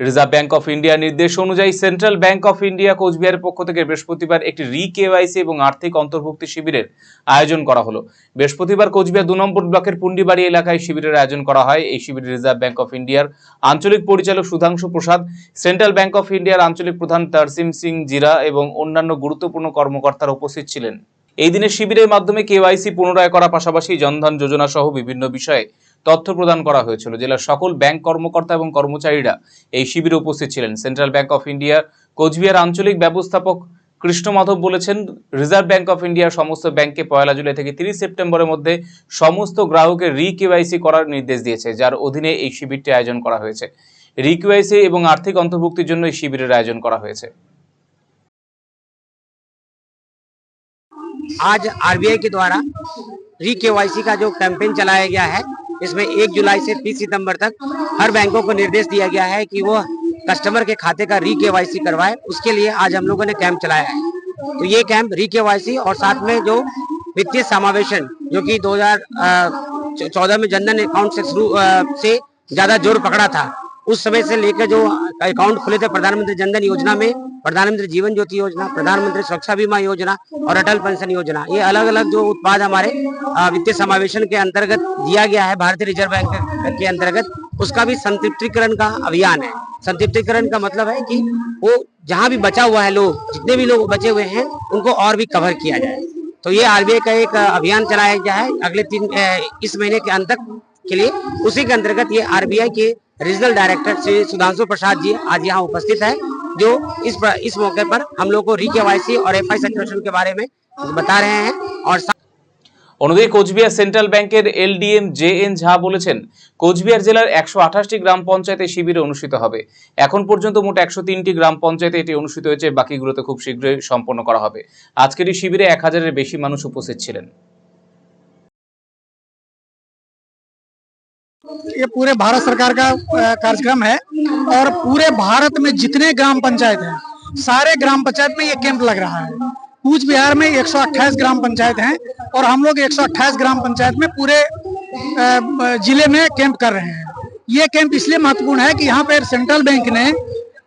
Reserve bank of ইন্ডিয়ার নির্দেশ অনুযায়ী সেন্ট্রাল ব্যাংক অফ ইন্ডিয়া কোচবিহারের পক্ষ থেকে বৃহস্পতিবার একটি রি কেওয়াইসি এবং আর্থিক অন্তর্ভুক্তি শিবিরের আয়োজন করা হলো। বৃহস্পতিবার কোচবিহার দু নম্বর ব্লকের পুন্ডিবাড়ি এলাকায় শিবিরের আয়োজন করা হয়। এই শিবিরে রিজার্ভ ব্যাংক অফ ইন্ডিয়ার আঞ্চলিক পরিচালক Sudhanshu Prasad central bank of ইন্ডিয়ার আঞ্চলিক প্রধান তারসিম সিং জিরা এবং অন্যান্য গুরুত্বপূর্ণ কর্মকর্তারা উপস্থিত ছিলেন। এই দিনের শিবিরের মাধ্যমে কেওয়াইসি পুনরায় করার পাশাপাশি জনধন যোজনা সহ বিভিন্ন বিষয়ে তথ্য প্রদান করা হয়েছিল জেলার সকল ব্যাংক কর্মকর্তা এবং কর্মচারীরা এই শিবিরে উপস্থিত ছিলেন সেন্ট্রাল ব্যাংক অফ ইন্ডিয়ার কোচবিহার আঞ্চলিক ব্যবস্থাপক কৃষ্ণ মাধব বলেছেন রিজার্ভ ব্যাংক অফ ইন্ডিয়ার সমস্ত ব্যাংকে পয়লা জুলাই থেকে তিরিশ সেপ্টেম্বরের মধ্যে সমস্ত গ্রাহকের রি কেওয়াইসি করার নির্দেশ দিয়েছে যার অধীনে এই শিবিরটি আয়োজন করা হয়েছে রি কেওয়াইসি এবং আর্থিক অন্তর্ভুক্তির জন্য এই শিবিরের আয়োজন করা হয়েছে आज आरबीआई के द्वारा री केवाईसी का जो कैंपेन चलाया गया है इसमें एक जुलाई से 30 सितंबर तक हर बैंकों को निर्देश दिया गया है कि वो कस्टमर के खाते का री केवाईसी करवाए। उसके लिए आज हम लोगों ने कैंप चलाया है। तो ये कैंप री केवाईसी और साथ में जो वित्तीय समावेशन, जो कि 2014 में जनधन अकाउंट से शुरू से ज़्यादा ज़ोर पकड़ा था, उस समय से लेकर जो अकाउंट खुले थे प्रधानमंत्री जनधन योजना में प्रधानमंत्री जीवन ज्योति योजना, प्रधानमंत्री सुरक्षा बीमा योजना और अटल पेंशन योजना। ये अलग अलग जो उत्पाद हमारे वित्तीय समावेशन के अंतर्गत दिया गया है, भारतीय रिज़र्व बैंक के- अंतर्गत, उसका भी संतृप्तिकरण का अभियान है। संतृप्तिकरण का मतलब है कि वो जहाँ भी बचा हुआ है लोग, जितने भी लोग बचे हुए हैं, उनको और भी कवर किया जाए। तो ये आरबीआई का एक अभियान चलाया गया है अगले तीन इस महीने के अंत तक के लिए। उसी के अंतर्गत ये आरबीआई के रीजनल डायरेक्टर श्री सुधांशु प्रसाद जी आज यहाँ उपस्थित है। जो इस प्र- इस मौके पर हम लोग को री केवाईसी और एफ आई के बारे में बता रहे हैं और साथ অন্যদিকে কোচবিহার সেন্ট্রাল ব্যাংকের এলডিএম জে এন ঝা বলেছেন কোচবিহার জেলার একশো আঠাশটি গ্রাম পঞ্চায়েতে শিবিরে অনুষ্ঠিত হবে এখন পর্যন্ত মোট একশো তিনটি গ্রাম পঞ্চায়েতে এটি অনুষ্ঠিত হয়েছে বাকিগুলোতে খুব শীঘ্রই সম্পন্ন করা হবে আজকের এই শিবিরে এক হাজারের বেশি মানুষ উপস্থিত ছিলেন ये पूरे भारत सरकार का कार्यक्रम है और पूरे भारत में जितने ग्राम पंचायत हैं, सारे ग्राम पंचायत में ये कैंप लग रहा है। कूच बिहार में 128 ग्राम पंचायत हैं और हम लोग 128 ग्राम पंचायत में पूरे ज़िले में कैंप कर रहे हैं। ये कैंप इसलिए महत्वपूर्ण है कि यहाँ पर सेंट्रल बैंक ने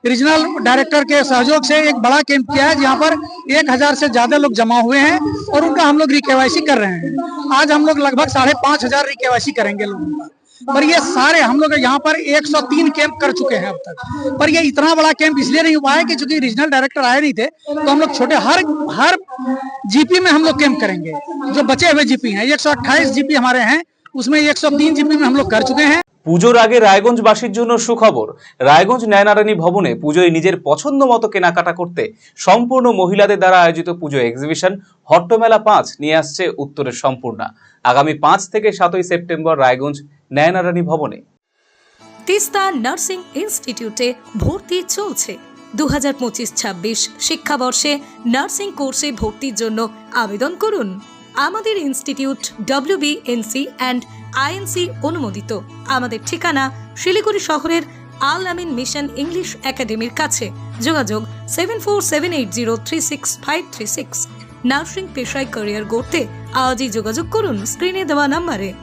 रीजनल डायरेक्टर के सहयोग से एक बड़ा कैंप किया है, जहाँ पर एक हज़ार से ज़्यादा लोग जमा हुए हैं और उनका हम लोग रिकेवाईसी कर रहे हैं। आज हम लोग लगभग साढ़े पाँच हज़ार रिकेवाईसी करेंगे लोगों का। पर ये सारे हम लोग यहाँ पर 103 कैंप कर चुके हैं अब तक। पर ये इतना बड़ा कैंप इसलिए नहीं हुआ है कि चूँकि रीजनल डायरेक्टर आए नहीं थे तो हम लोग छोटे, हर हर जीपी में हम लोग कैंप करेंगे। जो बचे हुए जीपी हैं 128 जीपी हमारे हैं, उसमें 103 जीपी में हम लोग कर चुके हैं। পুজোর আগে রায়গঞ্জবাসীর জন্য সুখবর। রায়গঞ্জ নয়নারায়ণী ভবনে পুজোয় নিজের পছন্দ মতো কেনাকাটা করতে সম্পূর্ণ মহিলাদের দ্বারা আয়োজিত পুজো এক্সিবিশন হট্টমেলা পাঁচ নিয়ে আসছে উত্তরের সম্পূর্ণা। আগামী পাঁচ থেকে সাতই সেপ্টেম্বর রায়গঞ্জ নয়নারায়ণী ভবনে। তিস্তা নার্সিং ইনস্টিটিউটে ভর্তি চলছে। দু হাজার পঁচিশ ছাব্বিশ শিক্ষাবর্ষে নার্সিং কোর্সে ভর্তির জন্য আবেদন করুন। আমাদের institute, W WBNC and INC অনুমোদিত। আমাদের ঠিকানা শিলিগুড়ি শহরের আল আমিন মিশন ইংলিশ একাডেমির কাছে। যোগাযোগ seven four seven eight zero three six five three six nursing পেশায় ক্যারিয়ার গড়তে আজই যোগাযোগ করুন। স্ক্রিনে দেওয়া নাম্বারে